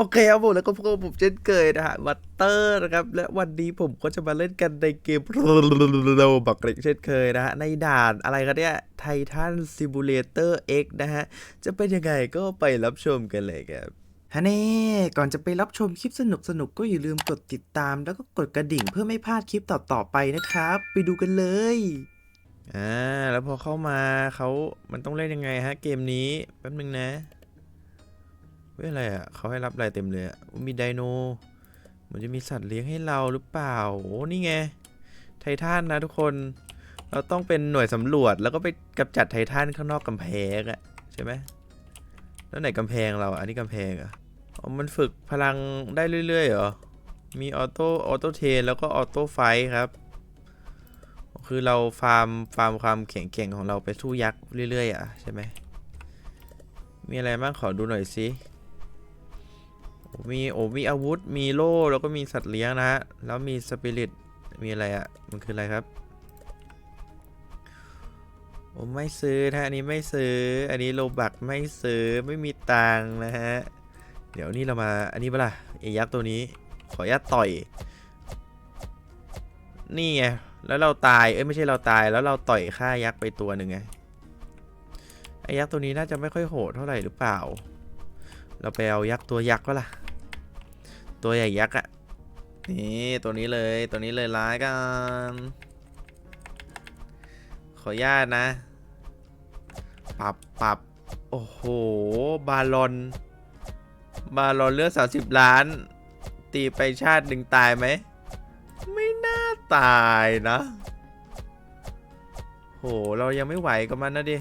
โอเคครับผมแล้วก็พบกับผมเช่นเคยนะฮะวัตเตอร์นะครับ และวันนี้ผมก็จะมาเล่นกันในเกมโรบักเล็กเช่นเคยนะฮะ ในด่านอะไรกันเนี่ยไททันซิมูเลเตอร์ X นะฮะ จะเป็นยังไงก็ไปรับชมกันเลยครับฮะนี่ก่อนจะไปรับชมคลิปสนุกๆก็อย่าลืมกดติดตาม แล้วก็กดกระดิ่งเพื่อไม่พลาดคลิปต่อๆไปนะครับ ไปดูกันเลยอ่าแล้วพอเข้ามาเขามันต้องเล่นยังไงฮะเกมนี้แป๊บนึงนะเฮ้ยอะไรอะเขาให้รับอะไรเต็มเลยอะมีไดโนเหมือนจะมีสัตว์เลี้ยงให้เราหรือเปล่าโอ้นี่ไงไททันนะทุกคน เราต้องเป็นหน่วยสำรวจแล้วก็ไปกำจัดไททันข้างนอกกำแพงอะใช่ไหมแล้วไหนกำแพงเราอะอันนี้กำแพงอะอ๋อมันฝึกพลังได้เรื่อยๆเหรอ มีออโต้ออโต้เทนแล้วก็ออโต้ไฟครับ คือเราฟาร์มฟาร์มความแข็งแกร่งของเราไปสู้ยักษ์เรื่อยๆอะใช่ไหมมีอะไรบ้างขอดูหน่อยสิ มีโอ้มีอาวุธ มีโล่แล้วก็มีสัตว์เลี้ยงนะฮะ แล้วมีสปิริต มีอะไรอะ่ะ มันคืออะไรครับโอ้ไม่ซื้อนะอันนี้ไม่ซื้อ อันนี้โลบักไม่ซื้อ ไม่มีตังนะฮะ เดี๋ยวนี้เรามา อันนี้เปล่าไอ้ยักษ์ตัวนี้ ขออนุญาตต่อย นี่ไง แล้วเราตาย เอ้ยไม่ใช่เราตาย แล้วเราต่อยฆ่ายักษ์ไปตัวหนึ่งไง ไอ้ยักษ์ตัวนี้น่าจะไม่ค่อยโหดเท่าไหร่หรือเปล่า เราไปเอายักษ์ตัวยักษ์ก็ล่ะ ตัวใหญ่ยักษ์อะนี่ตัวนี้เลยตัวนี้เลยร้ายกัน ขออนุญาตนะ ปรับปรับโอ้โห บาลอน บาลอนเลือดสาสิบล้าน ตีไปชาติหนึ่งตายไหม ไม่น่าตายนะ โห เรายังไม่ไหวกับมันนะดิ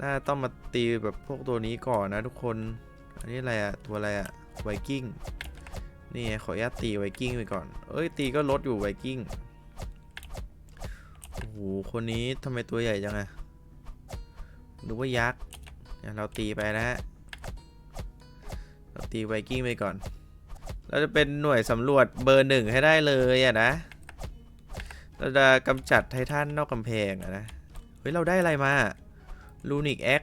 น่าต้องมาตีแบบพวกตัวนี้ก่อนนะทุกคน นนี้อะไรอะตัวอะไรอะไวกิ้งนี่ขออนุญาตตีไวกิ้งไปก่อน เอ้ยตีก็ลดอยู่ไวกิ้งโอ้โหคนนี้ทำไมตัวใหญ่จังอะดูว่ายักษ์เนี่ยเราตีไปนะฮะเราตีไวกิ้งไปก่อน เราจะเป็นหน่วยสำรวจเบอร์หนึ่งให้ได้เลยอะนะ เราจะกำจัดไททันนอกกำแพงอะนะ เฮ้ย เราได้อะไรมาลูนิกแอค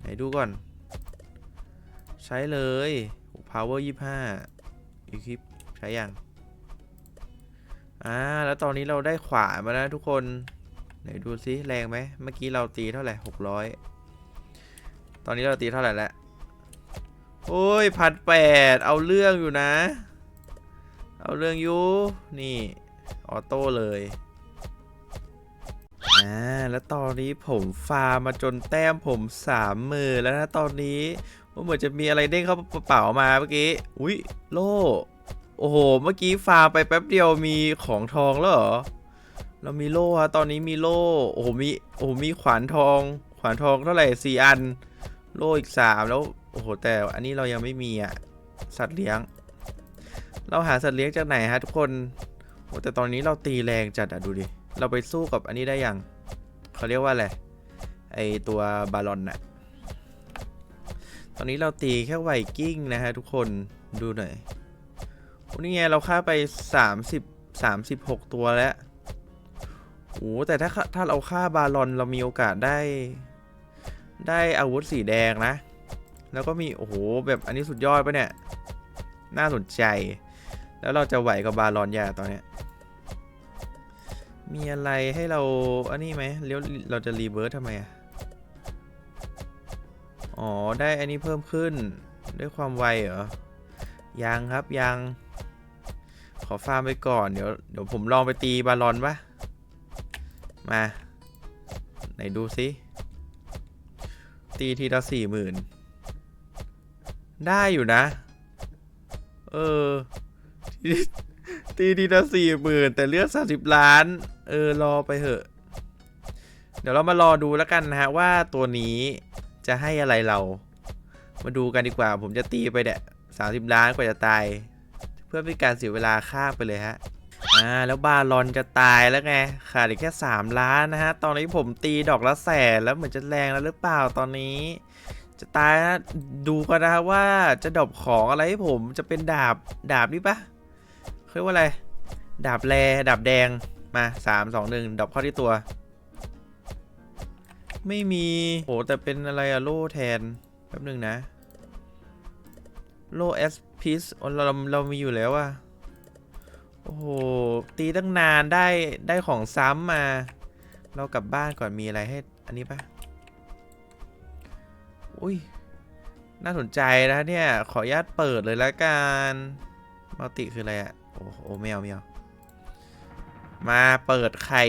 ไหนดูก่อน ใช้เลย power 25อีคลิปใช้ยังอ่าแล้วตอนนี้เราได้ขวามาแล้วทุกคนไหนดูซิแรงไหมเมื่อกี้เราตีเท่าไหร่600 ตอนนี้เราตีเท่าไหร่แล้วโอ้ยพันแปดเอาเรื่องอยู่นะ เอาเรื่องอยู่นี่ออโต้เลยอ่าแล้วตอนนี้ผมฟาร์มมาจนแต้มผมสามมือแล้วนะตอนนี้ เหมือนจะมีอะไรเด้งเข้ากระเป๋ามาเมื่อกี้ อุ้ยโล่ โอ้โห เมื่อกี้ฟาร์มไปแป๊บเดียวมีของทองแล้วเหรอ เรามีโล่ฮะตอนนี้มีโล่ โอ้โห มี โอ้โห มีขวานทอง ขวานทองเท่าไหร่สี่อัน โล่อีกสามแล้ว โอ้โห แต่อันนี้เรายังไม่มีอะสัตว์เลี้ยง เราหาสัตว์เลี้ยงจากไหนฮะทุกคน โอ้แต่ตอนนี้เราตีแรงจัดอะดูดิ เราไปสู้กับอันนี้ได้ยัง เขาเรียกว่าอะไร ไอตัวบาลอนน่ะ ตอนนี้เราตีแค่ไวกิ้งนะฮะทุกคนดูหน่อยโอ้นี่ไงเราฆ่าไป 30 36 ตัวแล้วโอ้แต่ถ้าถ้าเราฆ่าบาลอนเรามีโอกาสได้ ได้อาวุธสีแดงนะ แล้วก็มี โอ้โห แบบอันนี้สุดยอดปะเนี่ย น่าสนใจ แล้วเราจะไหวกับบาลอนยาตอนเนี้ยมีอะไรให้เรา อันนี้ไหมเลี้ยวเราจะรีเวิร์สทำไมอะ อ๋อ ได้อันนี้เพิ่มขึ้น ด้วยความไวเหรอ ยังครับยัง ขอฟาร์มไปก่อน เดี๋ยวเดี๋ยวผมลองไปตีบาลอนปะมา ไหนดูสิตีทีละสี่หมื่นได้อยู่นะ เออ ตีทีละสี่หมื่นแต่เลือดสาสิบล้าน เออ รอไปเถอะ เดี๋ยวเรามารอดูแล้วกันนะฮะว่าตัวนี้ จะให้อะไรเรา มาดูกันดีกว่า ผมจะตีไปเนี่ยสามสิบล้านกว่าจะตาย เพื่อเป็นการเสียเวลาข้าไปเลยฮะอ่าแล้วบาลอนจะตายแล้วไงขาดอีกแค่ 3 ล้านนะฮะ ตอนนี้ผมตีดอกละแสนแล้วเหมือนจะแรงแล้วหรือเปล่าตอนนี้ จะตายนะดูกันนะว่าจะดรอปของอะไรให้ผมจะเป็นดาบดาบนี่ปะเรียกว่าอะไร ดาบแรดาบแดงมาสามสองหนึ่งดรอปเข้าที่ตัว ไม่มีโหแต่เป็นอะไรอะโล่แทน แป๊บหนึ่งนะ โลเอสพิสเราเราเรามีอยู่แล้วอะโอ้โห ตีตั้งนานได้ได้ของซ้ำมา เรากลับบ้านก่อนมีอะไรให้ อันนี้ปะอุ้ย น่าสนใจนะเนี่ย ขออนุญาตเปิดเลยละกันมัลติคืออะไรอะโอ้โหแมวแมวมาเปิดไข่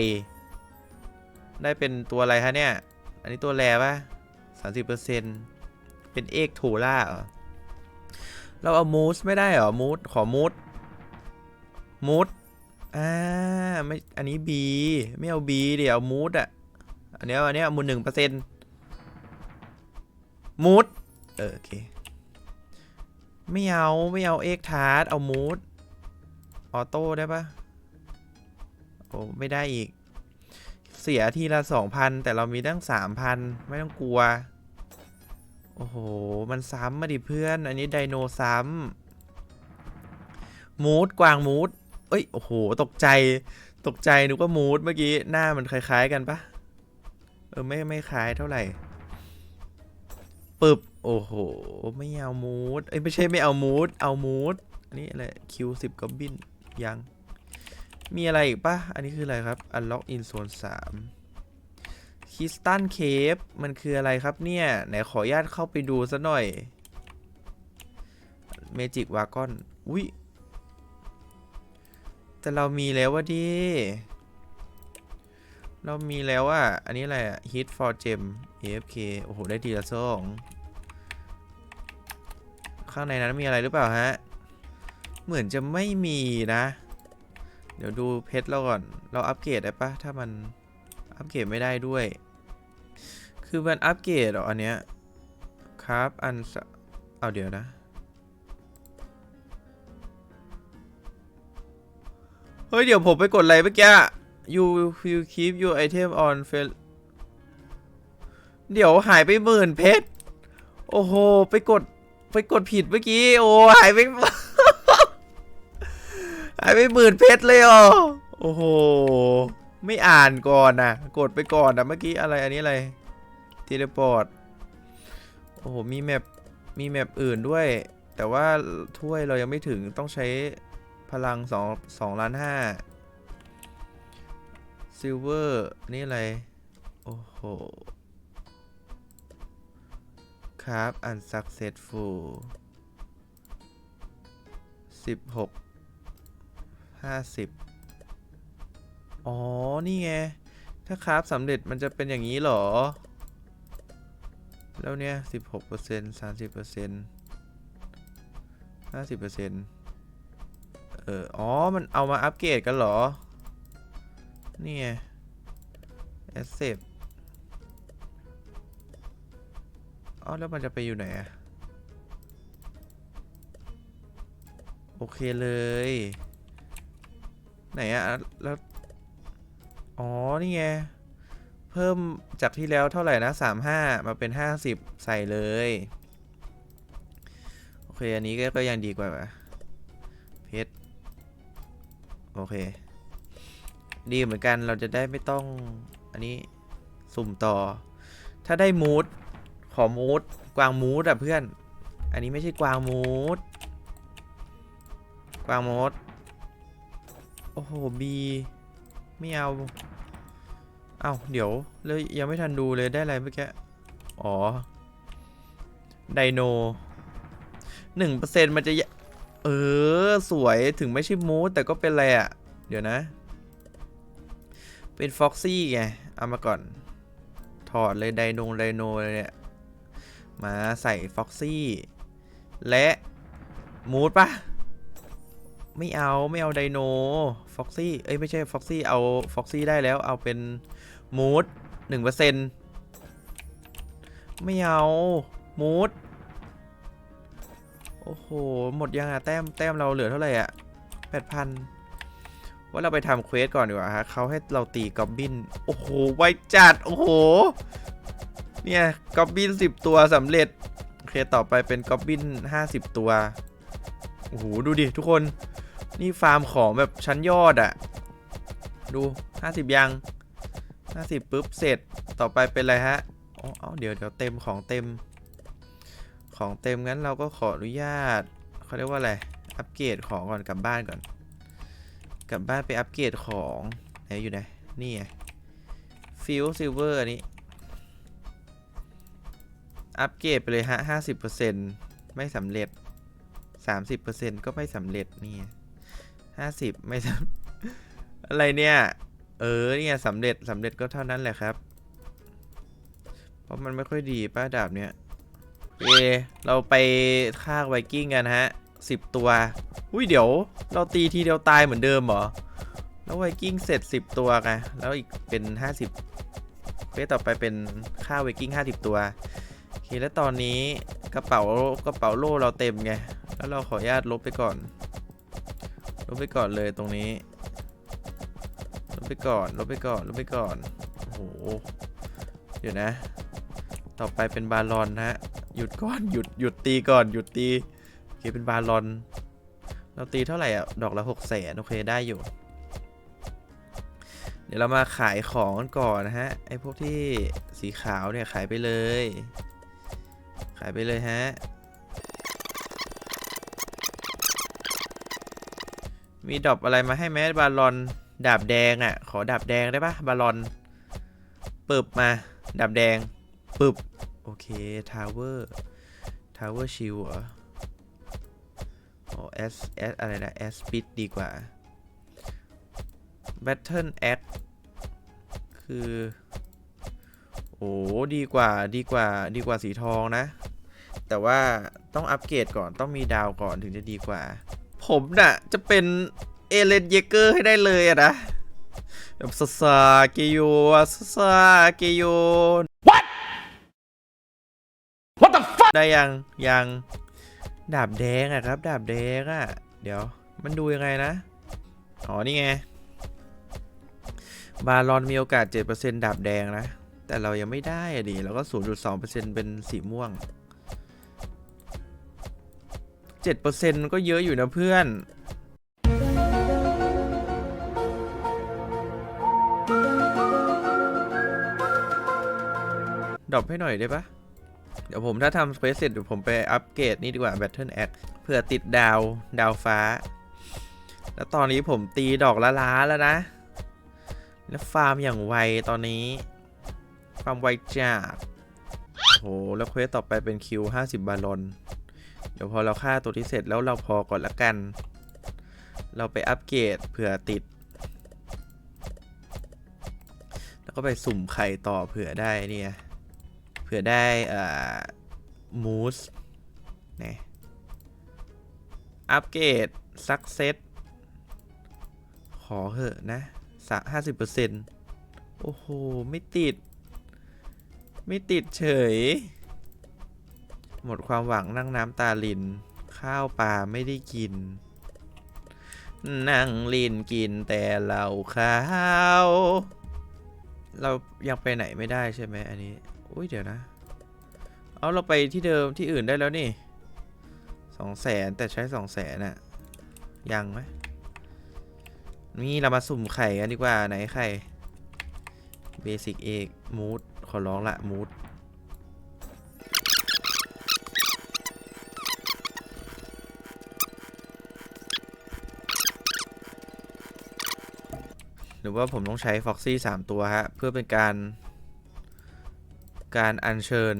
ได้เป็นตัวอะไรฮะเนี่ย อันนี้ตัวแรปะสามสิบเปอร์เซ็นเป็นเอกโทล่าเหรอ เราเอามูสไม่ได้เหรอ มูสขอมูสมูสอ่าไม่อันนี้ B ไม่เอา B เดี๋ยวมูสอะ อันเนี้ยอันเนี้ยมูลหนึ่งเปอร์เซ็นต์มูสเออโอเค ไม่เอาไม่เอาเอ็กทาร์ดเอามูสออโต้ได้ปะโอ้ไม่ได้อีก เสียทีละสองพันแต่เรามีตั้งสามพันไม่ต้องกลัว โอ้โห มันซ้ำมาดิเพื่อน อันนี้ไดโนซ้ำมูดกวางมูดเอ้ย โอ้โห ตกใจ ตกใจนึกว่ามูดเมื่อกี้ หน้ามันคล้ายๆกันปะเออ ไม่ ไม่คล้ายเท่าไหร่ปึบ โอ้โห ไม่เอามูดเอ้ย ไม่ใช่ไม่เอามูด เอามูด อันนี้อะไร คิวสิบกอบบินยัง มีอะไรอีกปะอันนี้คืออะไรครับ Unlock in Zone 3คิสตันเคฟมันคืออะไรครับเนี่ย ไหนขออนุญาตเข้าไปดูซะหน่อยเมจิกวากอนอุ้ยแต่เรามีแล้วว่าดิ เรามีแล้วอะอันนี้อะไรอะ hit for gem AFK โอ้โห ได้ทีละสองข้างในนั้นมีอะไรหรือเปล่าฮะ เหมือนจะไม่มีนะ เดี๋ยวดูเพชรเราก่อน เราอัปเกรดได้ปะถ้ามันอัปเกรดไม่ได้ด้วย คือมันอัปเกรดหรออันเนี้ยครับอันสะเอาเดี๋ยวนะ เฮ้ย เดี๋ยวผมไปกดอะไรเมื่อกี้ you you keep your item on fail เดี๋ยวหายไปหมื่นเพชร โอ้โห ไปกด ไปกดผิดเมื่อกี้ โอ้ หายไป หายไปหมื่นเพชรเลยอ๋อโอ้โห ไม่อ่านก่อนนะกดไปก่อนนะเมื่อกี้อะไรอันนี้อะไรเทเลพอร์ตโอ้โห มีแมปมีแมปอื่นด้วย แต่ว่าถ้วยเรายังไม่ถึงต้องใช้พลัง2 2ล้านห้าซิลเวอร์นี่อะไร โอ้โห ครับ unsuccessful 16 50 อ๋อ นี่ไง ถ้าคราฟสำเร็จมันจะเป็นอย่างนี้หรอ แล้วเนี่ยสิบหกเปอร์เซ็นต์สามสิบเปอร์เซ็นต์ห้าสิบเปอร์เซ็นต์เออ อ๋อ มันเอามาอัปเกรดกันเหรอ นี่ไง accept อ๋อ แล้วมันจะไปอยู่ไหนอะโอเคเลย ไหนอะแล้ว อ๋อ นี่ไง เพิ่มจากที่แล้วเท่าไหร่นะ35มาเป็น50ใส่เลย โอเค อันนี้ก็กยังดีกว่าเพชร โอเค ดีเหมือนกันเราจะได้ไม่ต้อง อันนี้สุ่มต่อ ถ้าได้มูด ขอมูด กวางมูดอะเพื่อน อันนี้ไม่ใช่กวางมูด กวางมูด โอ้โหบีไม่เอาเอ้าเดี๋ยวแล้วยังไม่ทันดูเลยได้อะไรเมื่อกี้ อ๋อ ไดโนหนึ่งเปอร์เซ็นมันจะยะเออ สวยถึงไม่ใช่มูสแต่ก็เป็นอะไรอะ่ะ เดี๋ยวนะ เป็นฟ็อกซี่ไง เอามาก่อน ถอดเลยไดโนไดโนเลยเนี่ย มาใส่ฟ็อกซี่ และ มูสปะ ไม่เอาไม่เอาไดโนฟ็อกซี่เอ้ยไม่ใช่ฟ็อกซี่เอาฟ็อกซี่ได้แล้วเอาเป็นมูดหนึ่งเปอร์เซ็นไม่เอามูดโอ้โห หมดยังอะแต้มแต้มเราเหลือเท่าไหร่อะแปดพันว่าเราไปทำเควสก่อนดีกว่าฮะเขาให้เราตีกอบบิน โอ้โห ไวจัด โอ้โห เนี่ยกอบบินสิบตัวสำเร็จ โอเค ต่อไปเป็นกอบบินห้าสิบตัว โอ้โห ดูดิทุกคน นี่ฟาร์มของแบบชั้นยอดอะดูห้าสิบยังห้าสิบปุ๊บเสร็จต่อไปเป็นอะไรฮะอ๋อเดี๋ยวเดี๋ยวเต็มของเต็ม ของเต็มงั้นเราก็ขออนุญาตเขาเรียกว่าอะไรอัปเกรดของก่อนกลับบ้านก่อน กลับบ้านไปอัปเกรดของไหนอยู่ไหนนี่ไงฟิลซิลเวอร์อันนี้อัปเกรดไปเลยฮะห้าสิบเปอร์เซ็นไม่สำเร็จสามสิบเปอร์เซ็นก็ไม่สำเร็จนี่ ห้าสิบไม่อะไรเนี่ย เออเนี่ยสำเร็จสำเร็จก็เท่านั้นแหละครับ เพราะมันไม่ค่อยดีป้าดาบเนี่ยโอเคเราไปฆ่าไวกิ้งกันฮะสิบตัว อุ้ยเดี๋ยว เราตีทีเดียวตายเหมือนเดิมเหรอ แล้วไวกิ้งเสร็จสิบตัวไงแล้วอีกเป็นห้าสิบเควสต่อไปเป็นฆ่าไวกิ้งห้าสิบตัวโอเคแล้วตอนนี้กระเป๋ากระเป๋าโล่เราเต็มไง แล้วเราขออนุญาตลบไปก่อน บไปก่อนเลยตรงนี้ ลบไปก่อน ลบไปก่อน ลบไปก่อน โอ้โห เดี๋ยวนะ ต่อไปเป็นบาลอนนะฮะ หยุดก่อน หยุด หยุดตีก่อน หยุดตีโอเคเป็นบาลอน เราตีเท่าไหร่อะ ดอกละหกแสนโอเคได้อยู่ เดี๋ยวเรามาขายของกันก่อนนะฮะ ไอ้พวกที่สีขาวเนี่ยขายไปเลย ขายไปเลยฮะ มีดรอปอะไรมาให้แมสบาลอนดาบแดงอะ ขอดาบแดงได้ปะบาลอนปึบมา ดาบแดงปึบโอเคทาวเวอร์ทาวเวอร์ชิลเหรออ๋อ S S อะไรนะ S Speed ดีกว่า Battle Act คือ โอ้ดีกว่าดีกว่าดีกว่าสีทองนะ แต่ว่าต้องอัปเกรดก่อนต้องมีดาวก่อนถึงจะดีกว่า ผมน่ะ จะเป็นเอเลนเยเกอร์ให้ได้เลยอะนะแบบซาซาเกโยอะซาซาเกโย What What the fuck ได้ยังยังดาบแดงอะครับ ดาบแดงอะเดี๋ยวมันดูยังไงนะ อ๋อ นี่ไง บาลอนมีโอกาส 7%ดาบแดงนะ แต่เรายังไม่ได้อะดิเราก็ 0.2%เป็นสีม่วง 7%มันก็เยอะอยู่นะเพื่อน ดรอปให้หน่อยได้ปะเดี๋ยวผมถ้าทำเควสเสร็จเดี๋ยวผมไปอัปเกรดนี่ดีกว่า Battle Act เพื่อติดดาวดาวฟ้า แล้วตอนนี้ผมตีดอกละล้าแล้วนะ แล้วฟาร์มอย่างไวตอนนี้ ฟาร์มไวจัดโห แล้วเควสต่อไปเป็นคิว 50 บาลอน เดี๋ยวพอเราฆ่าตัวที่เสร็จแล้วเราพอก่อนละกัน เราไปอัปเกรดเผื่อติด แล้วก็ไปสุ่มไข่ต่อเผื่อได้เนี่ย เผื่อได้อ่ามูสนี่อัปเกรดซักเซตขอเหอะนะสักห้าสิบเปอร์เซ็นต์โอ้โห ไม่ติด ไม่ติดเฉย หมดความหวังนั่งน้ำตาลิน ข้าวปลาไม่ได้กิน นั่งลินกินแต่เหล้าข้าว เรายังไปไหนไม่ได้ใช่ไหมอันนี้ อุ้ยเดี๋ยวนะ เอาเราไปที่เดิมที่อื่นได้แล้วนี่สองแสนแต่ใช้สองแสนอะยังไหมนี่เรามาสุ่มไข่กันดีกว่าไหนไข่เบสิกเอกมูดขอร้องละมูด หรือว่าผมต้องใช้ฟ็อกซี่สามตัวฮะ เพื่อเป็นการการอัญเชิญ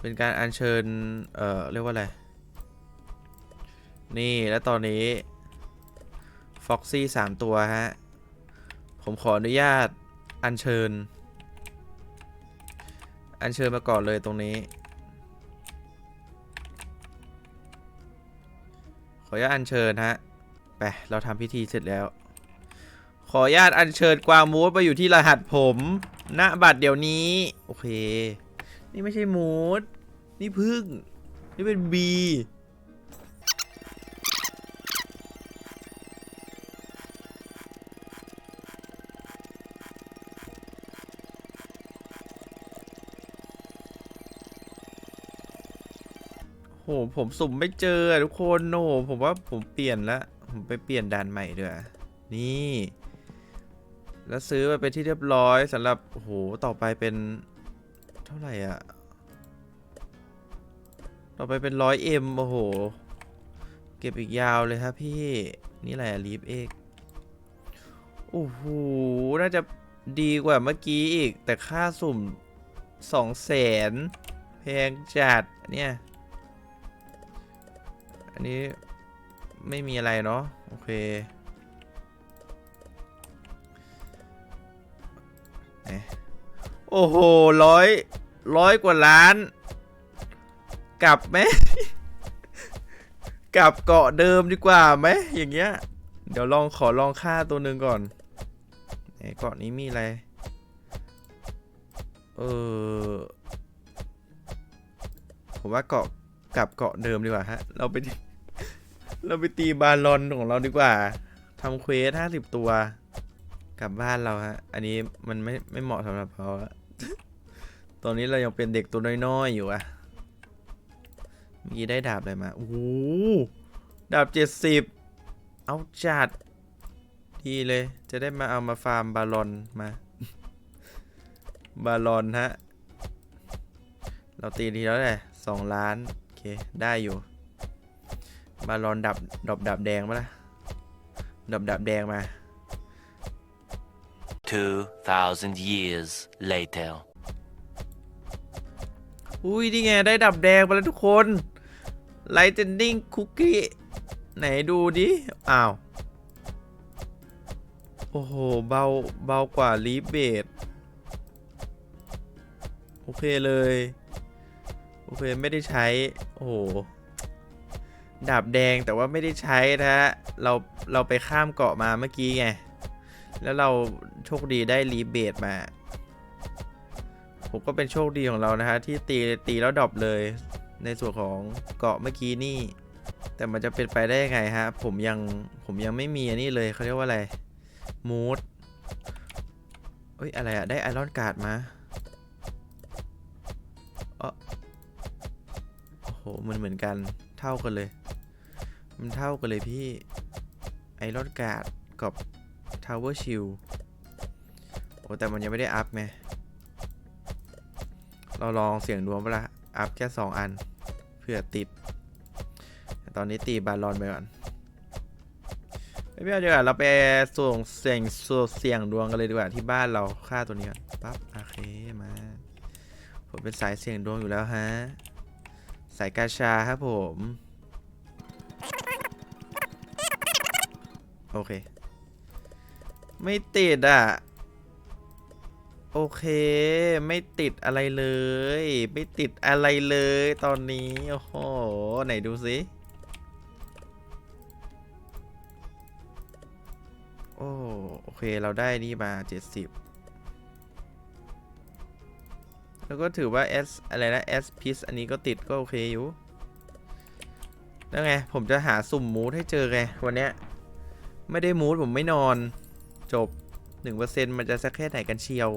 เป็นการอัญเชิญ เอ่อ เรียกว่าอะไร นี่แล้วตอนนี้ฟ็อกซี่สามตัวฮะ ผมขออนุญาตอัญเชิญ อัญเชิญมาก่อนเลยตรงนี้ ขออนุญาตอัญเชิญฮะ ไป เราทำพิธีเสร็จแล้ว ขออนุญาตอัญเชิญกวางมูดมาอยู่ที่รหัสผมณบัตรเดี๋ยวนี้ โอเค นี่ไม่ใช่มูด นี่พึ่ง นี่เป็นบีโหผมสุ่มไม่เจอทุกคนโอ้โหผมว่าผมเปลี่ยนละ ผมไปเปลี่ยนด่านใหม่ด้วยนี่ แล้วซื้อมาเป็นที่เรียบร้อยสำหรับโอ้โหต่อไปเป็นเท่าไหร่อะ ต่อไปเป็นร้อยเอ็มโอ้โห เก็บอีกยาวเลยครับพี่นี่แหละลีฟเอกโอ้โห น่าจะดีกว่าเมื่อกี้อีก แต่ค่าสุ่มสองแสนแพงจัดเนี่ย อันนี้ ไม่มีอะไรเนาะโอเคโอ้โหร้อยร้อยกว่าล้าน กลับไหม กลับเกาะเดิมดีกว่าไหมอย่างเงี้ย เดี๋ยวลองขอลองฆ่าตัวหนึ่งก่อนไหนเกาะนี้มีอะไร เออผมว่าเกาะกลับเกาะเดิมดีกว่าฮะ เราไป เราไปตีบาลอนของเราดีกว่าทำเควสห้าสิบตัว กลับบ้านเราฮะ อันนี้มันไม่ไม่เหมาะสำหรับเขาตอนนี้เรายังเป็นเด็กตัวน้อยๆอยู่อะเมื่อกี้ได้ดาบอะไรมา โอ้โหดาบเจ็ดสิบเอาจัด ดีเลย จะได้มาเอามาฟาร์มบาลอนมา บาลอนฮะ เราตีทีแล้วแหละสองล้าน โอเค ได้อยู่ บาลอนดับดอบดับแดงมาละดับดับแดงมา 2,000 years later. อุ้ยนี่ไงได้ดับแดงไปแล้วทุกคนไลท์เทนดิ้งคุกกี้ไหนดูดิ อ้าว โอ้โห เบา เบากว่าลีฟเบดโอเคเลย โอเค ไม่ได้ใช้ โอ้โห ดาบแดงแต่ว่าไม่ได้ใช้นะฮะเราเราไปข้ามเกาะมาเมื่อกี้ไง แล้วเราโชคดีได้ลีเบดมา ผมก็เป็นโชคดีของเรานะฮะที่ตีตีแล้วดรอปเลย ในส่วนของเกาะเมื่อกี้นี่ แต่มันจะเป็นไปได้ยังไงฮะ ผมยังผมยังไม่มีอันนี้เลยเขาเรียกว่าอะไรมูดเอ้ยอะไรอะได้ไอรอนการ์ดมาอ้อโอ้โหมันเหมือนกันเท่ากันเลย มันเท่ากันเลยพี่ ไอรอนการ์ดกับทาวเวอร์ชิลโอ้แต่มันยังไม่ได้อัพไง เราลองเสี่ยงดวงเปละอัพแค่สองอัน เพื่อติด ตอนนี้ตีบาลอนไปก่อนไม่เอาดีกว่าเราไปส่งเสี่ยงส่งเสียงดวงกันเลยดีกว่าที่บ้านเราค่าตัวนี้ก่อนปั๊บโอเคมา ผมเป็นสายเสี่ยงดวงอยู่แล้วฮะ สายกาชาครับผม โอเค ไม่ติดอะ โอเค ไม่ติดอะไรเลย ไม่ติดอะไรเลยตอนนี้ โอ้โห ไหนดูสิโอ้โอเคเราได้นี่มา 70 แล้วก็ถือว่า S อะไรนะ S p i s อันนี้ก็ติดก็โอเคอยู่ แล้วไง ผมจะหาสุ่มมูดให้เจอไงวันเนี้ย ไม่ได้มูดผมไม่นอน จบ 1%มันจะสักแค่ไหนกันเชียว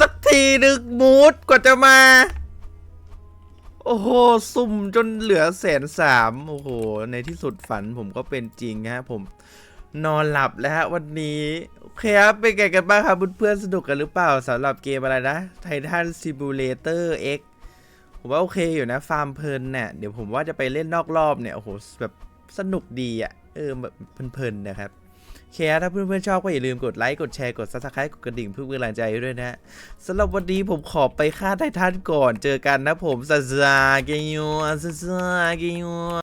สักทีหนึ่งมูดกว่าจะมา โอ้โห สุ่มจนเหลือแสนสามโอ้โห ในที่สุดฝันผมก็เป็นจริงฮะผมนอนหลับแล้วฮะวันนี้โอเคครับเป็นไงกันบ้างครับเพื่อนๆสนุกกันหรือเปล่าสำหรับเกมอะไรนะ Titan Simulator X ผมว่าโอเคอยู่นะฟาร์มเพลินเนี่ยเดี๋ยวผมว่าจะไปเล่นนอกรอบเนี่ย โอ้โห แบบสนุกดีอะ่ะ เออแบบเพลินๆนะครับ โอเคครับถ้าเพื่อนๆชอบก็อย่าลืมกดไลค์ กดแชร์ กด subscribe กดกระดิ่งเพื่อเป็นกำลังใจให้ด้วยนะฮะสำหรับวันนี้ผมขอไปฆ่าไททันก่อน เจอกันนะผมซาซาเกยูซาซาเกยู